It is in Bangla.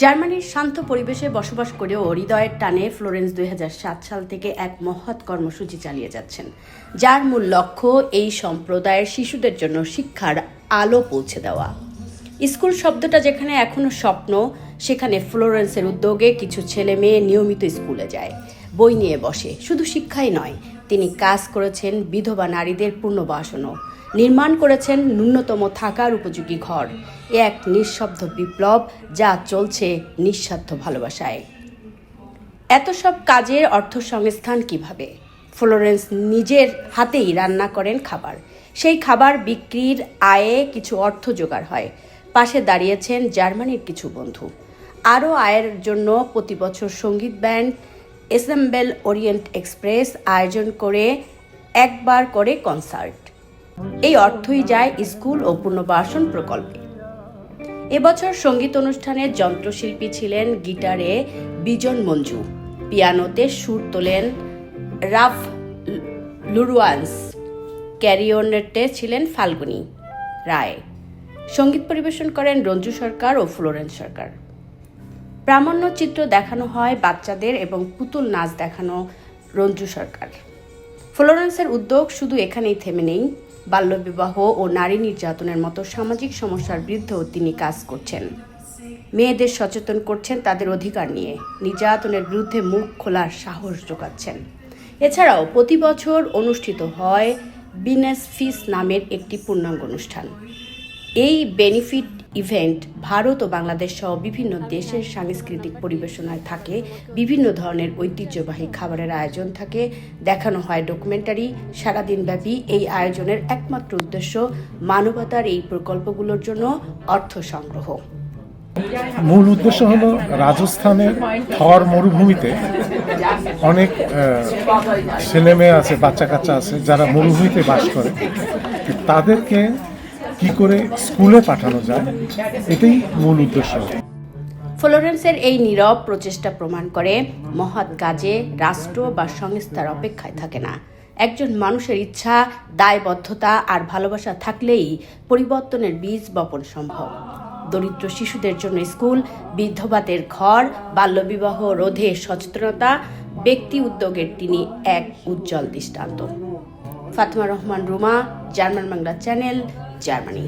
জার্মানির শান্ত পরিবেশে বসবাস করেও হৃদয়ের টানে ফ্লোরেন্স দু হাজার সাত সাল থেকে এক মহৎ কর্মসূচি চালিয়ে যাচ্ছেন, যার মূল লক্ষ্য এই সম্প্রদায়ের শিশুদের জন্য শিক্ষার আলো পৌঁছে দেওয়া। স্কুল শব্দটা যেখানে এখনও স্বপ্ন, সেখানে ফ্লোরেন্সের উদ্যোগে কিছু ছেলে মেয়ে নিয়মিত স্কুলে যায়। বই নিয়ে বসে। শুধু শিক্ষাই নয়, তিনি কাজ করেছেন বিধবা নারীদের পুনর্বাসনও। নির্মাণ করেছেন ন্যূনতম থাকার উপযোগী ঘর। এক নিঃশব্দ বিপ্লব যা চলছে নিঃস্বার্থ ভালোবাসায়। এত সব কাজের অর্থ সংস্থান কীভাবে? ফ্লোরেন্স নিজের হাতেই রান্না করেন খাবার। সেই খাবার বিক্রির আয়ে কিছু অর্থ জোগাড় হয়। পাশে দাঁড়িয়েছেন জার্মানির কিছু বন্ধু। আরও আয়ের জন্য প্রতি বছর সংগীত ব্যান্ড এসেম্বল ওরিয়েন্ট এক্সপ্রেস আয়োজন করে একবার করে কনসার্ট। এই অর্থই যায় স্কুল ও পুনর্বাসন প্রকল্পে। এবছর সংগীত অনুষ্ঠানের যন্ত্রশিল্পী ছিলেন গিটারে বিজন মঞ্জু, পিয়ানোতে সুর তোলেন রাফ লুরুয়ান্স, ক্যারিওনেটে ছিলেন ফাল্গুনি রায়। সংগীত পরিবেশন করেন রঞ্জু সরকার ও ফ্লোরেন্স সরকার। প্রামাণ্য চিত্র দেখানো হয় বাচ্চাদের এবং পুতুল নাচ দেখানো রঞ্জু সরকার। ফ্লোরেন্সের উদ্যোগ শুধু এখানেই থেমে নেই। বাল্যবিবাহ ও নারী নির্যাতনের মতো সামাজিক সমস্যার বিরুদ্ধেও তিনি কাজ করছেন। মেয়েদের সচেতন করছেন তাদের অধিকার নিয়ে। নির্যাতনের বিরুদ্ধে মুখ খোলার সাহস যোগাচ্ছেন। এছাড়াও প্রতি বছর অনুষ্ঠিত হয় বিনেস ফিস নামের একটি পূর্ণাঙ্গ অনুষ্ঠান। এই বেনিফিট ইভেন্ট ভারত ও বাংলাদেশ সহ বিভিন্ন দেশের সাংস্কৃতিক পরিবেশনায় থাকে বিভিন্ন ধরনের ঐতিহ্যবাহী খাবারের আয়োজন থাকে। দেখানো হয় ডকুমেন্টারি সারাদিনব্যাপী এই আয়োজনের একমাত্র উদ্দেশ্য মানবতার এই প্রকল্পগুলোর জন্য অর্থ সংগ্রহ। মূল উদ্দেশ্য হলো রাজস্থানের থর মরুভূমিতে অনেক ছেলে মেয়ে আছে বাচ্চা কাচ্চা আছে যারা মরুভূমিতে বাস করে। তাদেরকে কি করে স্কুলে পাঠানো যায়, এটাই মূল উদ্দেশ্য। ফ্লোরেন্সের এই নীরব প্রচেষ্টা প্রমাণ করে মহৎ কাজে রাষ্ট্র বা সংস্থার অপেক্ষায় থাকে না। একজন মানুষের ইচ্ছা, দায়বদ্ধতা আর ভালোবাসা থাকলেই পরিবর্তনের বীজ বপন সম্ভব। দরিদ্র শিশুদের জন্য স্কুল, বিধবাদের ঘর, বাল্যবিবাহ, রোধে সচেতনতা, ব্যক্তি উদ্যোগের তিনি এক উজ্জ্বল দৃষ্টান্ত। Fatema Rahman Ruma, German Bangla channel Germany